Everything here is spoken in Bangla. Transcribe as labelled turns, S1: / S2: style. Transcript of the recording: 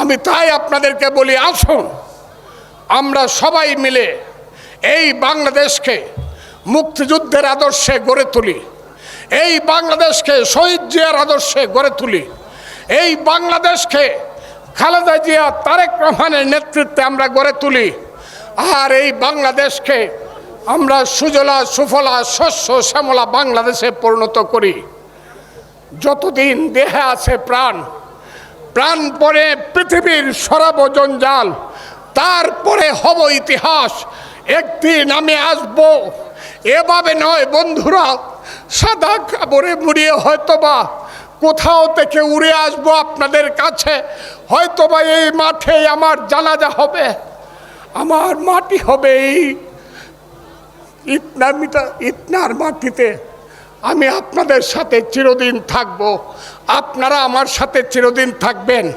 S1: আমি তাই আপনাদেরকে বলি, আসুন। আমরা সবাই মিলে এই বাংলাদেশকে মুক্তিযুদ্ধের আদর্শে গড়ে তুলি। এই বাংলাদেশকে শহীদ জিয়ার আদর্শে গড়ে তুলি। এই বাংলাদেশকে খালেদা জিয়া, তারেক রহমানের নেতৃত্বে আমরা গড়ে তুলি। আর এই বাংলাদেশকে আমরা সুজলা, সুফলা, শস্য, শ্যামলা বাংলাদেশে পরিণত করি। যতদিন দেহে আছে প্রাণ প্রাণ পরে পৃথিবীর সরাব জঞ্জাল তারপরে হব ইতিহাস। একটি নামে আসব। এভাবে নয় বন্ধুরা, সাদা কাপড়ে মুড়িয়ে হয়তোবা কোথাও থেকে উড়ে আসব আপনাদের কাছে। হয়তোবা এই মাঠে আমার জানাজা হবে। আমার মাটি হবে এই ইটনার মিটা ইটনার মাটিতে। আমি আপনাদের সাথে চিরদিন থাকব। আপনারা আমার সাথে চিরদিন থাকবেন।